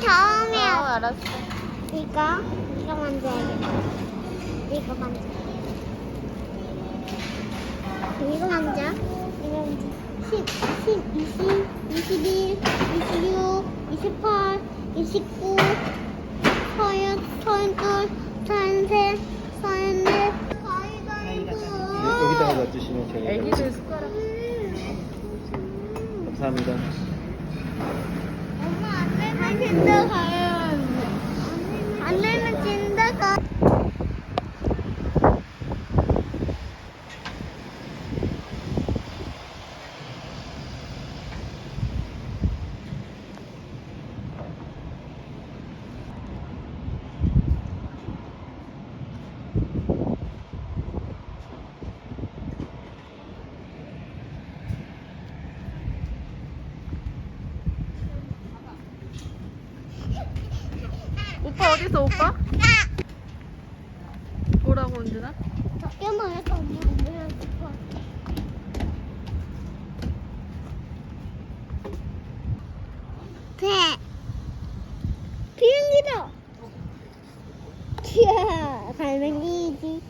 다음에 어, 알았어. 이거 이거 만져야겠다. 이거 만져. 이거 만져. 이거 만져. 10, 10, 20, 21, 26, 28, 29, 30, 32, 33, 34, 가위바위보. 여기다가 놔주시면 제가 애기들 숟가락. 감사합니다. 엄마 안 내면 진짜 가요. 안 내면 진짜 가. 오빠? 뭐라고 은준아? 밖에만 해서 엄마 안 내면 싶어. 배. 비행기다. 이야, 갈매기지.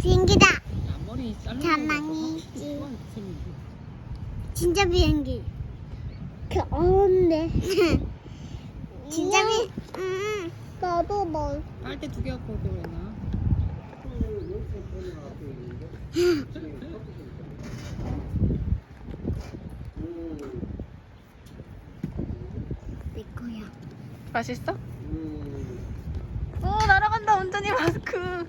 비행기다. 가만히지. 진짜 비행기. 그 어운데. 진짜 비. 응. 나도 뭐. 빨대 두 개 갖고 오고 그랬나? 내 거야. 맛있어? 오 날아간다 운전이 마스크.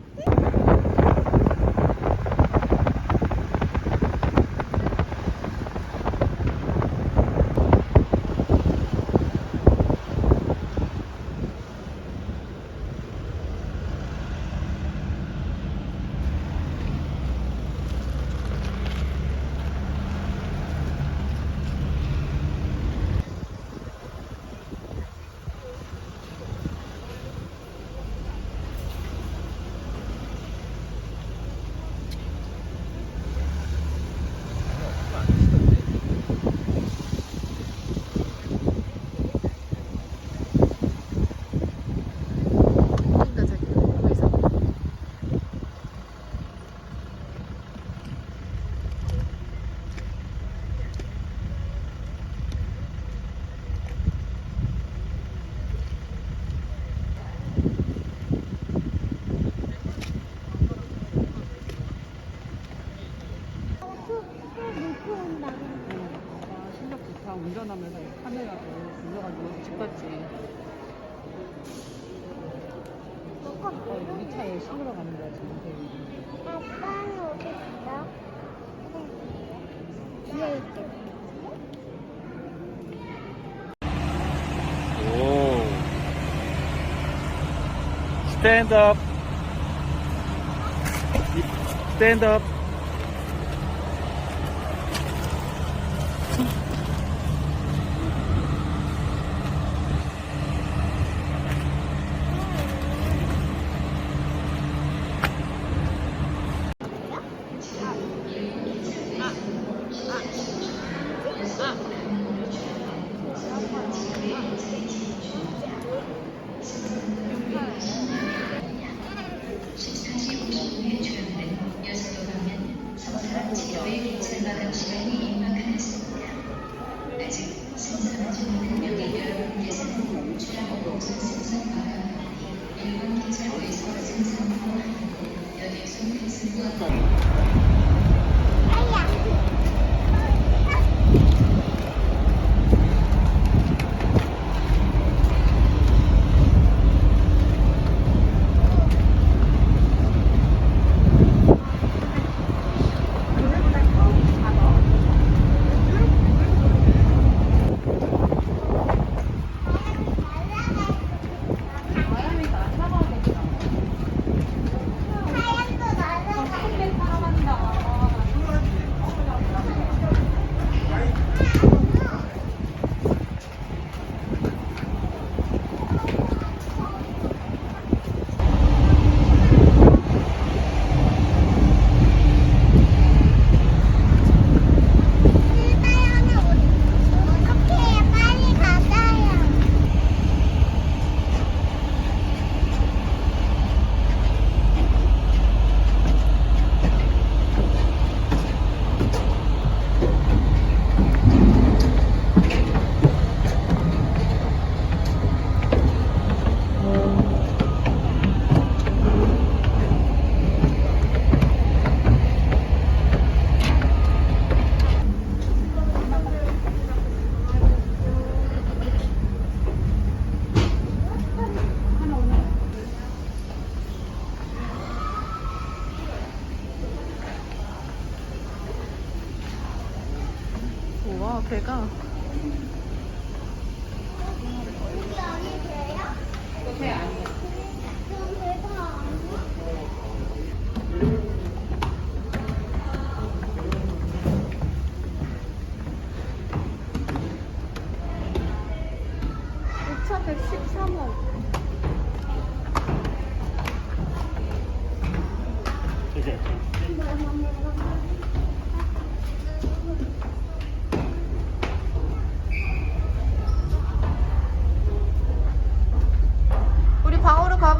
보인다 저기 거기서. 놓고 온다. 아, 실력 운전하면서 카메라도 불러가지고 집 갔지. 어, 우리 차에 실으러 가는 거야 지금. 아빠는 있어? 뒤에 있겠 다. 오. 스탠드업. 스탠드업. 하얀 거 날아가. 와 배가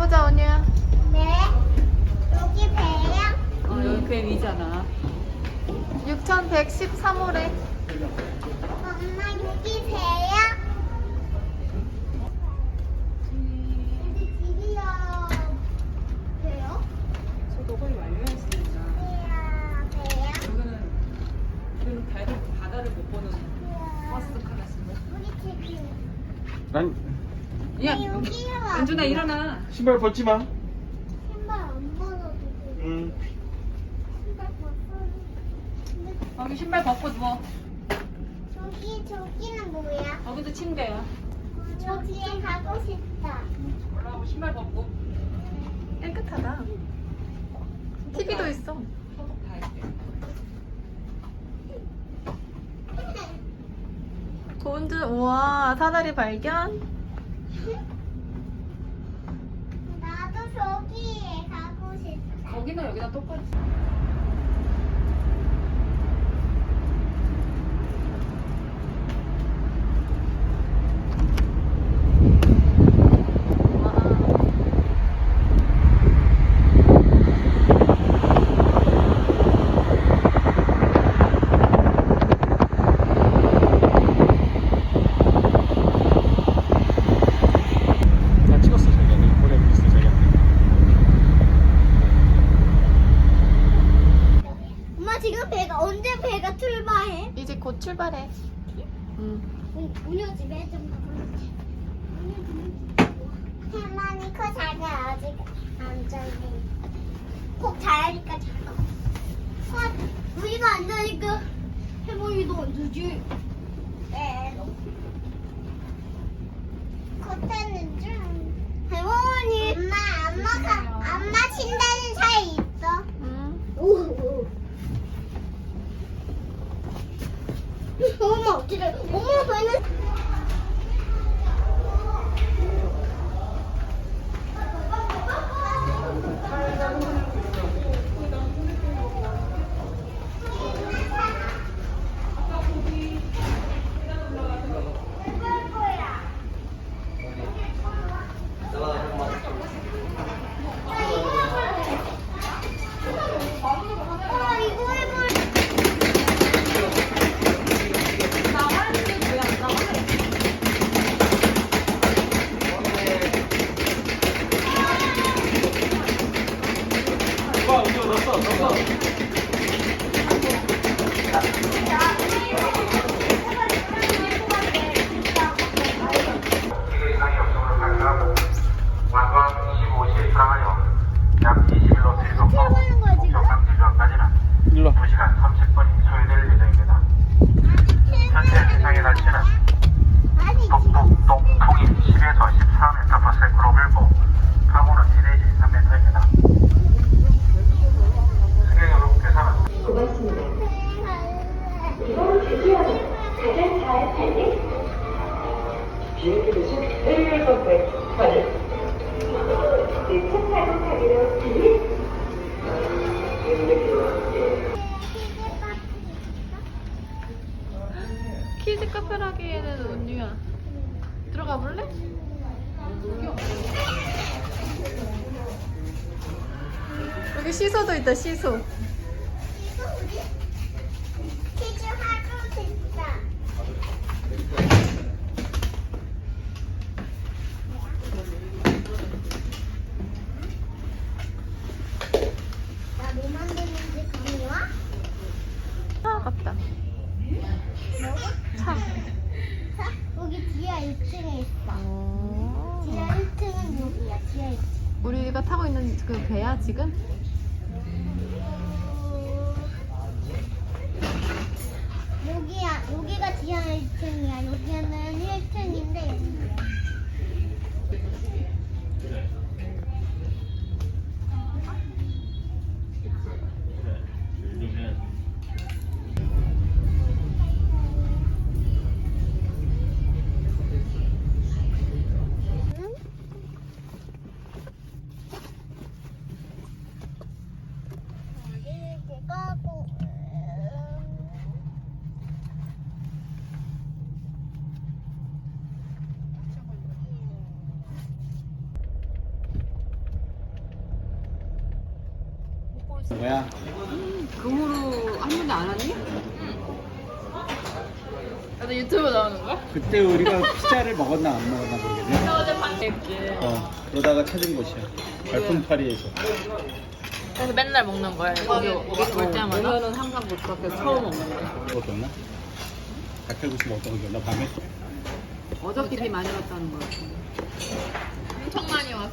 가보자 언니야 네. 여기 배야? 어, 여기 배 위잖아. 6113호래 엄마 여기 배야? 여기 집이야. 배요? 저 녹음이 완료했습니다. 이야 배야? 여기는 여기는 배를 바다를 못 보는 버스 카라스입니다. 우리 집이. 난 야, 여기야. 연준아 일어나. 신발 벗지 마. 신발 안 벗어도 돼. 응. 신발 벗어도 근데 여기 신발 벗고 누워. 저기 저기는 뭐야? 여기도 침대야. 저기에 가고 싶다. 올라가고 신발 벗고. 깨끗하다 TV도 있어 소독 다 했대. 고운주 우와 사다리 발견 나도 저기에 가고 거기나 여기나 똑같이. 나 찍었어 자기한테. 보내고 있어 자기한테. 엄마 지금 배가 언제 배가 출발해? 이제 곧 출발해 응. 운- 운영 집에 좀 가볼게. 할머니 코 작아 아직 안 잘해. 꼭 잘하니까 작아. 아, 우리가 안 할머니도 안 자지. 네. 겉에는 좀. 할머니. 엄마, 엄마가 엄마 침대는 잘 있어. 응. 오. 엄마 어떻게? 엄마 배는. 카페라기에는 은유야 들어가 볼래? 여기 시소도 있다 시소 그 배야 지금? 여기야 여기가 지하 1층이야 여기는 1층이야 금으로 한 번도 안 왔니? 나도 유튜브 나오는 거야? 그때 우리가 피자를 먹었나 안 먹었나 모르겠네. 어제 봤겠지. 어, 그러다가 찾은 곳이야. 별풍파리에서. 그래서 맨날 먹는 거야. 여기 여기 올 때마다. 오늘은 항상 못 봤겠어. 처음 먹는 거. 그거 기억나? 닭칼국수 먹던 거 기억나? 밤에? 어저께 비 많이 왔다는 거 같은데. 엄청 많이 왔어.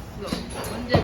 언제